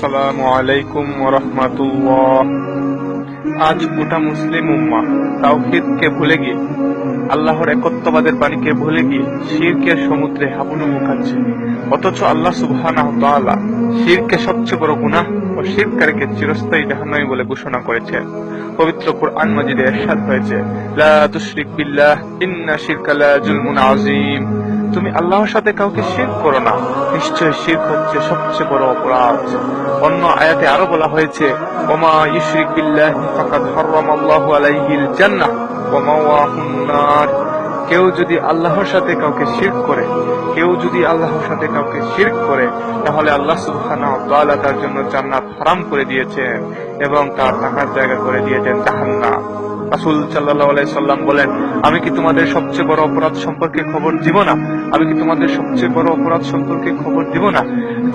আসসালামু আলাইকুম রহমাতুল্লাহ আজ গোটা মুসলিম উম্মা তাওহিদকে ভুলে গিয়ে, আল্লাহর একত্ববাদের বাণীকে ভুলে গিয়ে শিরকের সমুদ্রে হাবুডুবু খাচ্ছে অথচ আল্লাহ সুবহানাহু তাআলা শিরকে সবচেয়ে বড় গুনাহ ও শিরকারীকে চিরস্থায়ী জাহান্নামী বলে ঘোষণা করেছেন। পবিত্র কুরআন মাজিদে ইরশাদ হয়েছে, লা তুশরিক বিল্লাহ, ইন্না শিরকা লা জুলমুন আযীম। তুমি আল্লাহর সাথে কাউকে শিরক করো না। নিশ্চয় শিরক হচ্ছে সবচেয়ে বড় অপরাধ। অন্য আয়াতে আরও বলা হয়েছে, ওমা ইউশরিক বিল্লাহ ফাকাদ আলাইহিল জান্নাহ নার। কেউ যদি আল্লাহর সাথে কাউকে শিরক করে, কেউ যদি আল্লাহর সাথে কাউকে শিরক করে, তাহলে আল্লাহ সুবহানাহু তাআলা তার জন্য জান্নাত হারাম করে দিয়েছেন এবং তার থাকার জায়গা করে দিয়েছেন জাহান্নাম। রাসূল সাল্লাম বলেন, আমি কি তোমাদের সবচেয়ে বড় অপরাধ সম্পর্কে খবর দিব না? আমি কি তোমাদের সবচেয়ে বড় অপরাধ সম্পর্কে খবর দিব না?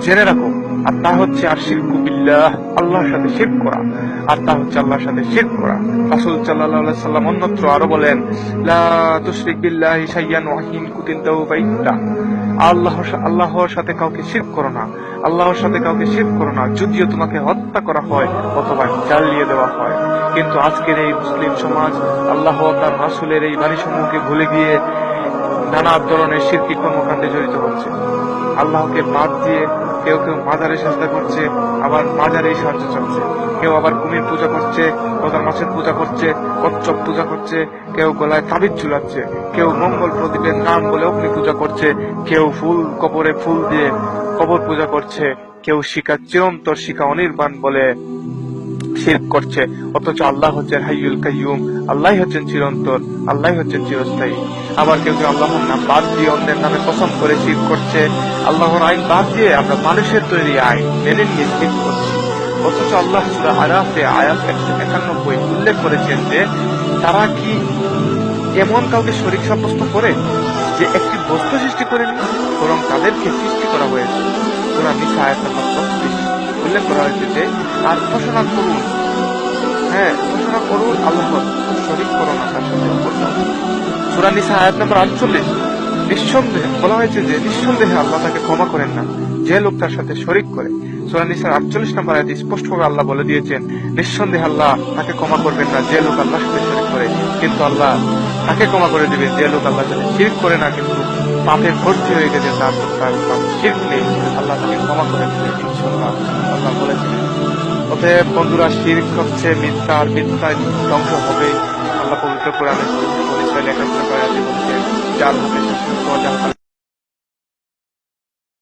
জেনে রাখো, আর তা হচ্ছে আর শিরকু আল্লাহর সাথে শিরক করা। হচ্ছে আল্লাহর সাথে শিরক করা। সাল্লাম অন্যত্র আরও বলেন, লা তুশরিক বিল্লাহি শাইয়ান ওয়া হিন কুতিনতাহু বাইতা আল্লাহর সাথে কাউকে শিরক করো না। আল্লাহর সাথে কাউকে শিরক করো না। যদিও তোমাকে হত্যা করা হয় অথবা জ্বালিয়ে দেওয়া হয়। কিন্তু আজকের এই মুসলিম সমাজ আল্লাহ তার রাসুলের এই বাণীসমূহকে ভুলে গিয়ে নানা ধরনের শিরকি কর্মকাণ্ডে জড়িত হচ্ছে। আল্লাহকে বাদ দিয়ে কেউ কেউ মাজারে চেষ্টা করছে, আবার মাজারে সাহায্য চলছে কেউ আবার কুমির পূজা করছে কোদার মাছের পূজা করছে, কচ্ছপ পূজা করছে, কেউ গলায় তাবিজ ঝুলাচ্ছে, কেউ মঙ্গল প্রদীপের নাম বলে অগ্নি পূজা করছে, কেউ ফুল কবরে ফুল দিয়ে কবর পূজা করছে, কেউ শিকা চিরন্তর শিকা অনির্বাণ বলে শিরক করছে। অথচ আল্লাহ হচ্ছেন হাইয়ুল কাইয়ুম। আল্লাহ হচ্ছেন চিরন্তর আল্লাহ হচ্ছেন চিরস্থায়ী। আবার কেউ কেউ আল্লাহর নাম বাদ দিয়ে অন্যের নামে কসম করে শিরক করছে। আল্লাহর আইন বাদ দিয়ে আমরা মানুষের তৈরি আইন মেনে নিয়ে শিরক করছি। অথচ আল্লাহ সূরা আরাফে আয়াত একশো একানব্বই উল্লেখ করেছেন যে, তারা কি এমন কাউকে শরীর সাব্যস্ত করে যে একটি বস্তু সৃষ্টি করেনি, বরং তাদেরকে সৃষ্টি করা হয়েছে? উল্লেখ করা হয়েছে যে আর ঘোষণা করুন। হ্যাঁ ঘোষণা করুন আল্লাহ শরীক করো না, তার সাথে অপরটা। সূরা নিসা আয়াত নম্বর আটচল্লিশ। নিঃসন্দেহে, বলা হয়েছে যে নিঃসন্দেহে আল্লাহ তাকে ক্ষমা করেন না। যে লোক তার সাথে শরিক করে, সূরা নিসার আটচল্লিশ নম্বর আয়াতে স্পষ্টভাবে আল্লাহ বলে দিয়েছেন, নিঃসন্দেহে আল্লাহ তাকে ক্ষমা করবেন না, যে লোক আল্লাহর সাথে শরিক করে, কিন্তু আল্লাহ তাকে ক্ষমা করে দিবেন। যে লোক আল্লাহ সাথে শিরক করে না, কিন্তু পাপে ভর্তি হয়ে গেছে তার তার শিরক নেই আল্লাহ তাকে ক্ষমা করে দিবেন, ইনশাআল্লাহ। আল্লাহ বলেছেন। অতএব বন্ধুরা, শিরক হচ্ছে মিথ্যা আর মিথ্যা ধ্বংস হবে। আল্লাহ পবিত্র কোরআনে পরিচয় একাত্তর করে বলছেন যার শাসন